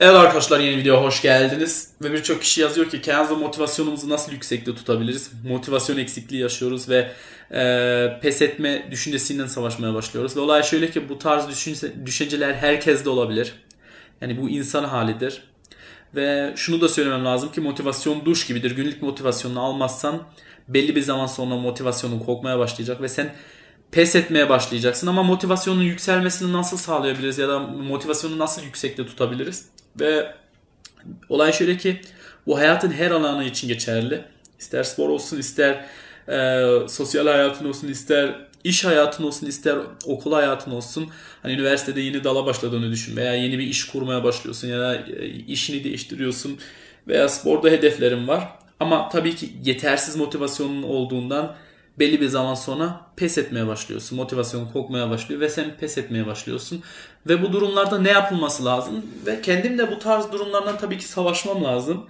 Evet arkadaşlar yeni videoya hoş geldiniz. Ve birçok kişi yazıyor ki Kenzo motivasyonumuzu nasıl yüksekte tutabiliriz? Motivasyon eksikliği yaşıyoruz ve e, pes etme düşüncesinden savaşmaya başlıyoruz. Ve olay şöyle ki bu tarz düşünce, düşünceler herkeste olabilir. Yani bu insan halidir. Ve şunu da söylemem lazım ki motivasyon duş gibidir. Günlük motivasyonunu almazsan belli bir zaman sonra motivasyonun kokmaya başlayacak ve sen pes etmeye başlayacaksın. Ama motivasyonun yükselmesini nasıl sağlayabiliriz ya da motivasyonu nasıl yüksekte tutabiliriz? Ve olay şöyle ki bu hayatın her alanı için geçerli. İster spor olsun, ister e, sosyal hayatın olsun, ister iş hayatın olsun, ister okul hayatın olsun. Hani üniversitede yeni dala başladığını düşün veya yeni bir iş kurmaya başlıyorsun ya da e, işini değiştiriyorsun veya sporda hedeflerin var. Ama tabii ki yetersiz motivasyonun olduğundan belli bir zaman sonra pes etmeye başlıyorsun. Motivasyon kokmaya başlıyor ve sen pes etmeye başlıyorsun. Ve bu durumlarda ne yapılması lazım? Ve kendim de bu tarz durumlardan tabii ki savaşmam lazım.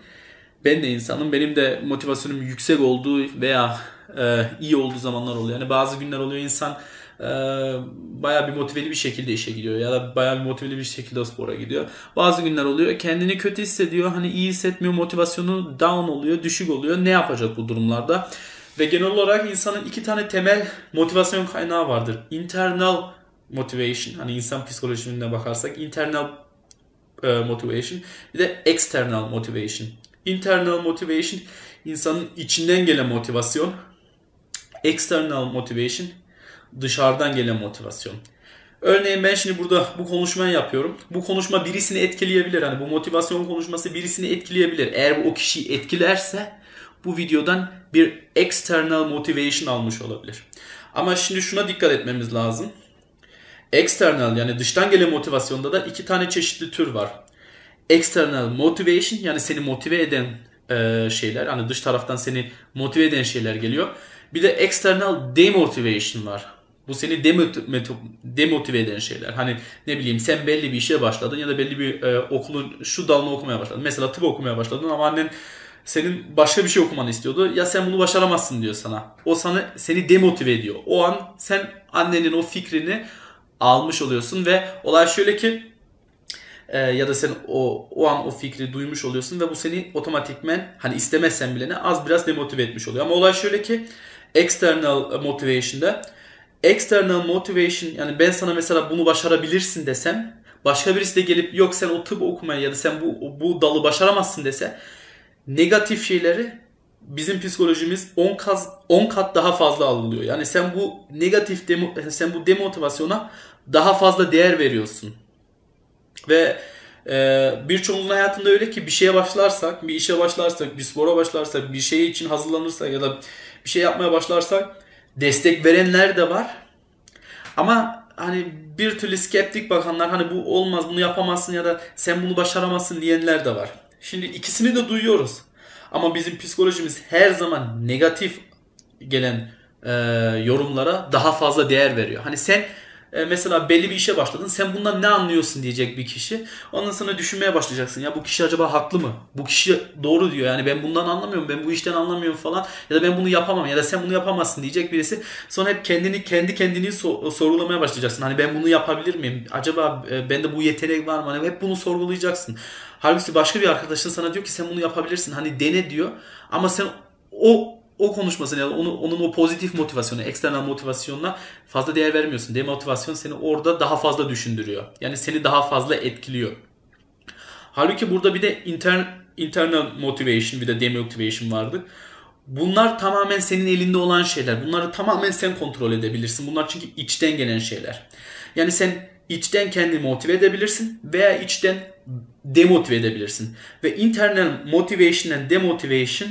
Ben de insanım. Benim de motivasyonum yüksek olduğu veya e, iyi olduğu zamanlar oluyor. Yani bazı günler oluyor insan e, bayağı bir motiveli bir şekilde işe gidiyor ya da bayağı bir motiveli bir şekilde spora gidiyor. Bazı günler oluyor kendini kötü hissediyor. Hani iyi hissetmiyor, motivasyonu down oluyor, düşük oluyor. Ne yapacak bu durumlarda? Ve genel olarak insanın iki tane temel motivasyon kaynağı vardır. Internal motivation hani insan psikolojisine bakarsak internal e, motivation bir de external motivation. Internal motivation insanın içinden gelen motivasyon. External motivation dışarıdan gelen motivasyon. Örneğin ben şimdi burada bu konuşmayı yapıyorum. Bu konuşma birisini etkileyebilir. Hani bu motivasyon konuşması birisini etkileyebilir. Eğer bu o kişiyi etkilerse bu videodan bir external motivation almış olabilir. Ama şimdi şuna dikkat etmemiz lazım. External yani dıştan gelen motivasyonda da iki tane çeşitli tür var. External motivation yani seni motive eden e, şeyler hani dış taraftan seni motive eden şeyler geliyor. Bir de external demotivation var. Bu seni demotive eden şeyler. Hani ne bileyim sen belli bir işe başladın ya da belli bir e, okulun şu dalını okumaya başladın. Mesela tıp okumaya başladın ama annen senin başka bir şey okumanı istiyordu. Ya sen bunu başaramazsın diyor sana. O sana seni demotive ediyor. O an sen annenin o fikrini almış oluyorsun ve olay şöyle ki e, ya da sen o o an o fikri duymuş oluyorsun ve bu seni otomatikmen hani istemezsen bile ne az biraz demotive etmiş oluyor. Ama olay şöyle ki external motivation'da external motivation yani ben sana mesela bunu başarabilirsin desem başka birisi de gelip yok sen o tıp okumaya ya da sen bu bu dalı başaramazsın dese negatif şeyleri bizim psikolojimiz 10 kat 10 kat daha fazla algılıyor. Yani sen bu negatif demo, sen bu demotivasyona daha fazla değer veriyorsun. Ve e, birçoğumuzun hayatında öyle ki bir şeye başlarsak, bir işe başlarsak, bir spora başlarsak, bir şey için hazırlanırsak ya da bir şey yapmaya başlarsak destek verenler de var. Ama hani bir türlü skeptik bakanlar hani bu olmaz bunu yapamazsın ya da sen bunu başaramazsın diyenler de var. Şimdi ikisini de duyuyoruz. Ama bizim psikolojimiz her zaman negatif gelen e, yorumlara daha fazla değer veriyor. Hani sen e, mesela belli bir işe başladın. Sen bundan ne anlıyorsun diyecek bir kişi. Ondan sonra düşünmeye başlayacaksın. Ya bu kişi acaba haklı mı? Bu kişi doğru diyor. Yani ben bundan anlamıyorum. Ben bu işten anlamıyorum falan. Ya da ben bunu yapamam. Ya da sen bunu yapamazsın diyecek birisi. Sonra hep kendini kendi kendini so- sorgulamaya başlayacaksın. Hani ben bunu yapabilir miyim? Acaba e, bende bu yetenek var mı? Hani hep bunu sorgulayacaksın. Halbuki başka bir arkadaşın sana diyor ki sen bunu yapabilirsin. Hani dene diyor. Ama sen o o konuşmasını yani onu, onun o pozitif motivasyonu, eksternal motivasyonuna fazla değer vermiyorsun. Demotivasyon seni orada daha fazla düşündürüyor. Yani seni daha fazla etkiliyor. Halbuki burada bir de intern, internal motivation bir de demotivation vardı. Bunlar tamamen senin elinde olan şeyler. Bunları tamamen sen kontrol edebilirsin. Bunlar çünkü içten gelen şeyler. Yani sen içten kendini motive edebilirsin veya içten demotive edebilirsin. Ve internal motivation and demotivation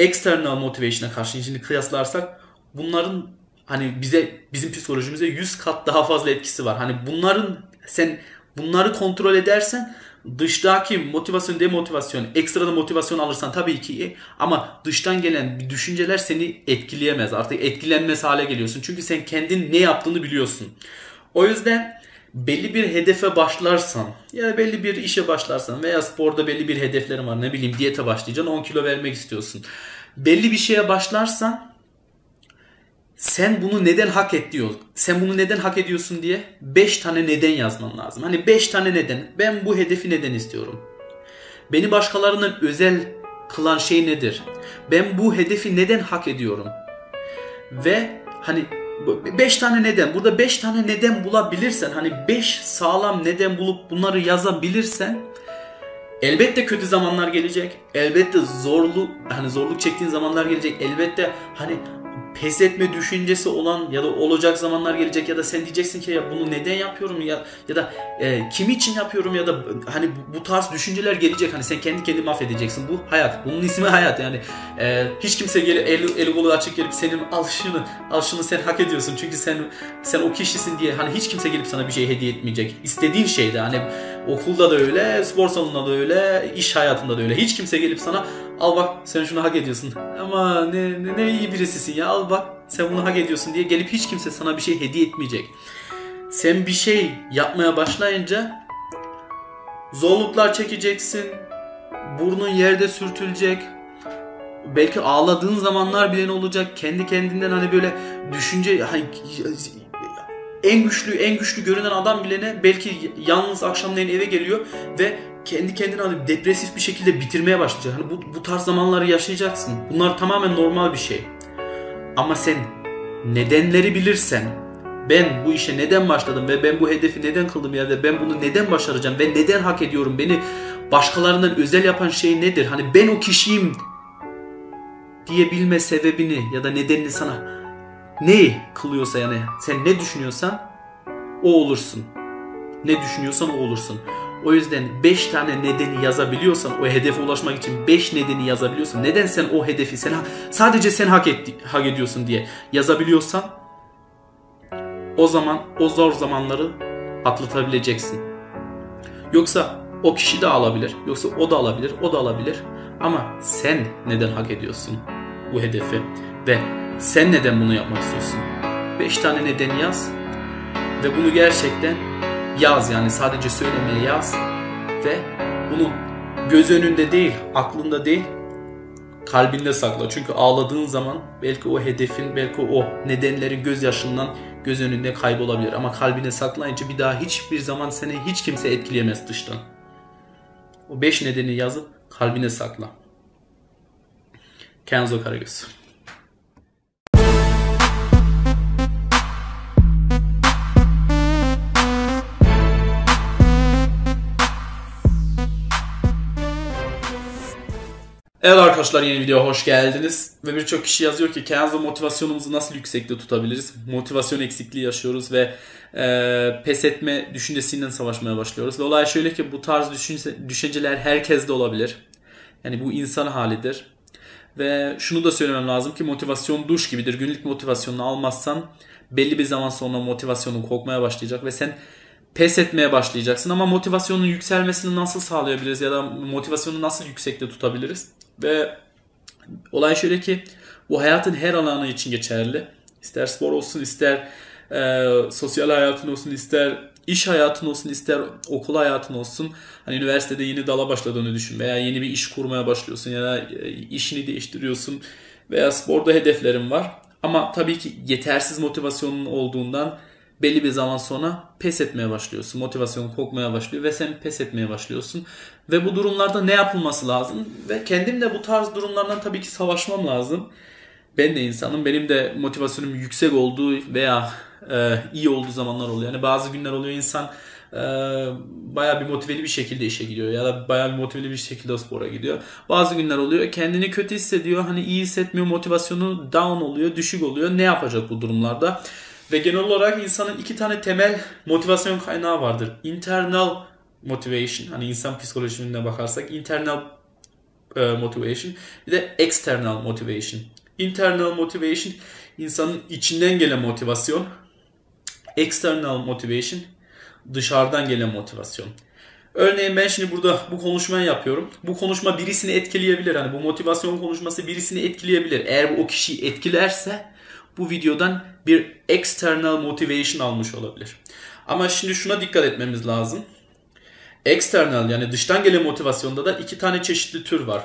external motivation'a karşı şimdi kıyaslarsak bunların hani bize bizim psikolojimize 100 kat daha fazla etkisi var. Hani bunların sen bunları kontrol edersen dıştaki motivasyon, demotivasyon, ekstra da motivasyon alırsan tabii ki iyi. Ama dıştan gelen düşünceler seni etkileyemez. Artık etkilenmez hale geliyorsun. Çünkü sen kendin ne yaptığını biliyorsun. O yüzden belli bir hedefe başlarsan ya belli bir işe başlarsan veya sporda belli bir hedeflerin var ne bileyim diyete başlayacaksın 10 kilo vermek istiyorsun. Belli bir şeye başlarsan sen bunu neden hak et diyor. Sen bunu neden hak ediyorsun diye 5 tane neden yazman lazım. Hani 5 tane neden. Ben bu hedefi neden istiyorum? Beni başkalarının özel kılan şey nedir? Ben bu hedefi neden hak ediyorum? Ve hani 5 tane neden. Burada 5 tane neden bulabilirsen hani 5 sağlam neden bulup bunları yazabilirsen elbette kötü zamanlar gelecek. Elbette zorluk hani zorluk çektiğin zamanlar gelecek. Elbette hani pes etme düşüncesi olan ya da olacak zamanlar gelecek ya da sen diyeceksin ki ya bunu neden yapıyorum ya ya da e, kim için yapıyorum ya da hani bu, bu tarz düşünceler gelecek. Hani sen kendi kendini mahvedeceksin. Bu hayat. Bunun ismi hayat. Yani e, hiç kimse gelip eli, eli kolu açık gelip senin al şunu al şunu sen hak ediyorsun. Çünkü sen sen o kişisin diye hani hiç kimse gelip sana bir şey hediye etmeyecek. İstediğin şeyde hani okulda da öyle spor salonunda da öyle iş hayatında da öyle. Hiç kimse gelip sana al bak sen şunu hak ediyorsun ama ne, ne, ne iyi birisisin ya al bak sen bunu hak ediyorsun diye gelip hiç kimse sana bir şey hediye etmeyecek. Sen bir şey yapmaya başlayınca zorluklar çekeceksin. Burnun yerde sürtülecek. Belki ağladığın zamanlar bile olacak. Kendi kendinden hani böyle düşünce hani en güçlü en güçlü görünen adam bile ne belki yalnız akşamleyin eve geliyor ve kendi kendine hani depresif bir şekilde bitirmeye başlayacak. Hani bu, bu tarz zamanları yaşayacaksın. Bunlar tamamen normal bir şey. Ama sen nedenleri bilirsen ben bu işe neden başladım ve ben bu hedefi neden kıldım ya da ben bunu neden başaracağım ve neden hak ediyorum beni başkalarından özel yapan şey nedir? Hani ben o kişiyim diyebilme sebebini ya da nedenini sana ne kılıyorsa yani sen ne düşünüyorsan o olursun. Ne düşünüyorsan o olursun. O yüzden 5 tane nedeni yazabiliyorsan, o hedefe ulaşmak için 5 nedeni yazabiliyorsan, neden sen o hedefi sen sadece sen hak etti, hak ediyorsun diye yazabiliyorsan o zaman o zor zamanları atlatabileceksin. Yoksa o kişi de alabilir, yoksa o da alabilir, o da alabilir. Ama sen neden hak ediyorsun bu hedefi ve sen neden bunu yapmak istiyorsun? 5 tane neden yaz ve bunu gerçekten yaz yani sadece söylemeye yaz ve bunu göz önünde değil, aklında değil, kalbinde sakla. Çünkü ağladığın zaman belki o hedefin, belki o nedenleri gözyaşından göz önünde kaybolabilir. Ama kalbine saklayınca bir daha hiçbir zaman seni hiç kimse etkileyemez dıştan. O beş nedeni yazıp kalbine sakla. Kenzo Karagöz. Evet arkadaşlar yeni videoya hoş geldiniz. Ve birçok kişi yazıyor ki Kenzo motivasyonumuzu nasıl yüksekte tutabiliriz? Motivasyon eksikliği yaşıyoruz ve e, pes etme düşüncesinden savaşmaya başlıyoruz. Ve olay şöyle ki bu tarz düşünce, düşünceler herkeste olabilir. Yani bu insan halidir. Ve şunu da söylemem lazım ki motivasyon duş gibidir. Günlük motivasyonunu almazsan belli bir zaman sonra motivasyonun kokmaya başlayacak ve sen pes etmeye başlayacaksın. Ama motivasyonun yükselmesini nasıl sağlayabiliriz ya da motivasyonu nasıl yüksekte tutabiliriz? Ve olay şöyle ki bu hayatın her alanı için geçerli. İster spor olsun, ister e, sosyal hayatın olsun, ister iş hayatın olsun, ister okul hayatın olsun. Hani üniversitede yeni dala başladığını düşün veya yeni bir iş kurmaya başlıyorsun ya da e, işini değiştiriyorsun veya sporda hedeflerin var. Ama tabii ki yetersiz motivasyonun olduğundan belli bir zaman sonra pes etmeye başlıyorsun. Motivasyon kokmaya başlıyor ve sen pes etmeye başlıyorsun. Ve bu durumlarda ne yapılması lazım? Ve kendim de bu tarz durumlardan tabii ki savaşmam lazım. Ben de insanım. Benim de motivasyonum yüksek olduğu veya e, iyi olduğu zamanlar oluyor. Yani bazı günler oluyor insan e, bayağı bir motiveli bir şekilde işe gidiyor ya da bayağı bir motiveli bir şekilde spora gidiyor. Bazı günler oluyor kendini kötü hissediyor. Hani iyi hissetmiyor, motivasyonu down oluyor, düşük oluyor. Ne yapacak bu durumlarda? Ve genel olarak insanın iki tane temel motivasyon kaynağı vardır. Internal motivation, hani insan psikolojisine bakarsak internal e, motivation bir de external motivation. Internal motivation insanın içinden gelen motivasyon. External motivation dışarıdan gelen motivasyon. Örneğin ben şimdi burada bu konuşmayı yapıyorum. Bu konuşma birisini etkileyebilir. Hani bu motivasyon konuşması birisini etkileyebilir. Eğer bu o kişiyi etkilerse bu videodan bir external motivation almış olabilir. Ama şimdi şuna dikkat etmemiz lazım. External yani dıştan gelen motivasyonda da iki tane çeşitli tür var.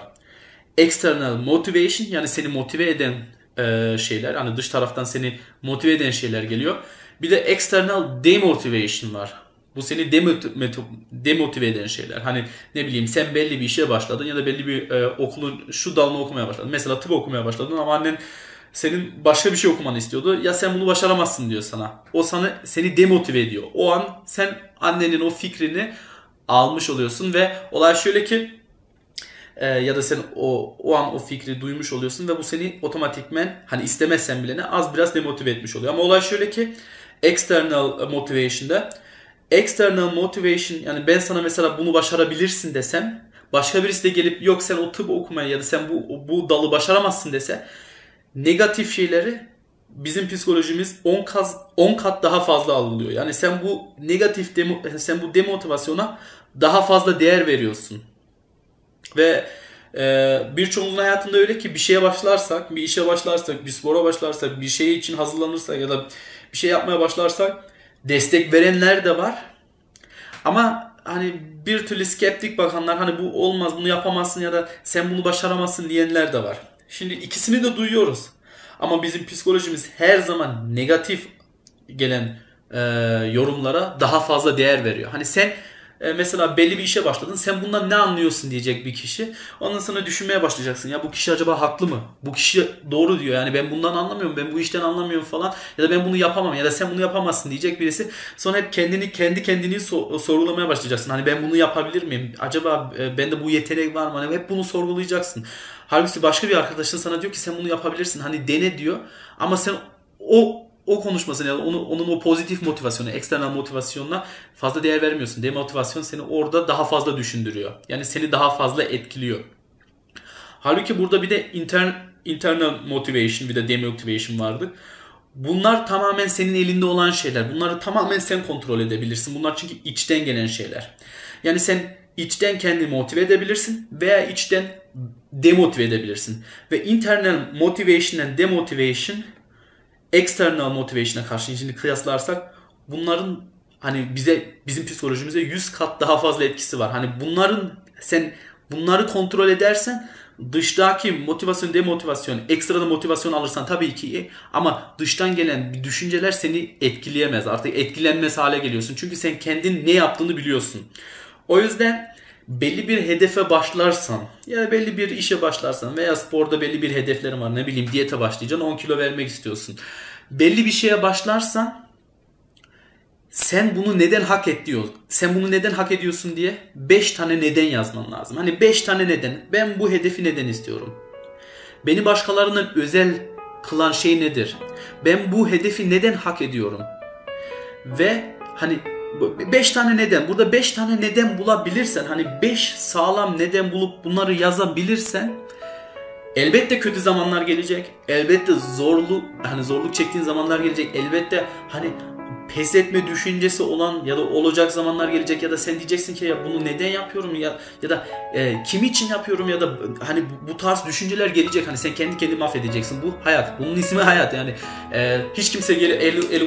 External motivation yani seni motive eden e, şeyler. Hani dış taraftan seni motive eden şeyler geliyor. Bir de external demotivation var. Bu seni demot- demotive eden şeyler. Hani ne bileyim sen belli bir işe başladın ya da belli bir e, okulun şu dalını okumaya başladın. Mesela tıp okumaya başladın ama annen senin başka bir şey okumanı istiyordu. Ya sen bunu başaramazsın diyor sana. O sana seni demotive ediyor. O an sen annenin o fikrini almış oluyorsun ve olay şöyle ki e, ya da sen o o an o fikri duymuş oluyorsun ve bu seni otomatikmen hani istemezsen bile ne az biraz demotive etmiş oluyor. Ama olay şöyle ki external motivation'da external motivation yani ben sana mesela bunu başarabilirsin desem başka birisi de gelip yok sen o tıp okumaya ya da sen bu bu dalı başaramazsın dese negatif şeyleri bizim psikolojimiz 10 kat 10 kat daha fazla algılıyor. Yani sen bu negatif demo, sen bu demotivasyona daha fazla değer veriyorsun. Ve e, birçoğumuzun hayatında öyle ki bir şeye başlarsak, bir işe başlarsak, bir spora başlarsak, bir şey için hazırlanırsak ya da bir şey yapmaya başlarsak destek verenler de var. Ama hani bir türlü skeptik bakanlar hani bu olmaz bunu yapamazsın ya da sen bunu başaramazsın diyenler de var. Şimdi ikisini de duyuyoruz. Ama bizim psikolojimiz her zaman negatif gelen e, yorumlara daha fazla değer veriyor. Hani sen e, mesela belli bir işe başladın. Sen bundan ne anlıyorsun diyecek bir kişi. Ondan sonra düşünmeye başlayacaksın. Ya bu kişi acaba haklı mı? Bu kişi doğru diyor. Yani ben bundan anlamıyorum. Ben bu işten anlamıyorum falan. Ya da ben bunu yapamam. Ya da sen bunu yapamazsın diyecek birisi. Sonra hep kendini kendi kendini so- sorgulamaya başlayacaksın. Hani ben bunu yapabilir miyim? Acaba e, bende bu yetenek var mı? Hani hep bunu sorgulayacaksın. Halbuki başka bir arkadaşın sana diyor ki sen bunu yapabilirsin. Hani dene diyor. Ama sen o o konuşmasına yani onu, onun o pozitif motivasyonu, eksternal motivasyonuna fazla değer vermiyorsun. Demotivasyon seni orada daha fazla düşündürüyor. Yani seni daha fazla etkiliyor. Halbuki burada bir de intern, internal motivation bir de demotivation vardı. Bunlar tamamen senin elinde olan şeyler. Bunları tamamen sen kontrol edebilirsin. Bunlar çünkü içten gelen şeyler. Yani sen içten kendini motive edebilirsin veya içten demotive edebilirsin. Ve internal motivation and demotivation external motivation'a karşı şimdi kıyaslarsak bunların hani bize bizim psikolojimize 100 kat daha fazla etkisi var. Hani bunların sen bunları kontrol edersen dıştaki motivasyon, demotivasyon, ekstra da motivasyon alırsan tabii ki iyi ama dıştan gelen düşünceler seni etkileyemez. Artık etkilenmez hale geliyorsun. Çünkü sen kendin ne yaptığını biliyorsun. O yüzden belli bir hedefe başlarsan ya da belli bir işe başlarsan veya sporda belli bir hedeflerin var ne bileyim diyete başlayacaksın 10 kilo vermek istiyorsun. Belli bir şeye başlarsan sen bunu neden hak et diyor. Sen bunu neden hak ediyorsun diye 5 tane neden yazman lazım. Hani 5 tane neden. Ben bu hedefi neden istiyorum? Beni başkalarının özel kılan şey nedir? Ben bu hedefi neden hak ediyorum? Ve hani 5 tane neden. Burada 5 tane neden bulabilirsen hani 5 sağlam neden bulup bunları yazabilirsen elbette kötü zamanlar gelecek. Elbette zorluk hani zorluk çektiğin zamanlar gelecek. Elbette hani pes etme düşüncesi olan ya da olacak zamanlar gelecek ya da sen diyeceksin ki ya bunu neden yapıyorum ya ya da e, kim için yapıyorum ya da hani bu, bu tarz düşünceler gelecek hani sen kendi kendini mahvedeceksin bu hayat bunun ismi hayat yani e, hiç kimse geri eli, eli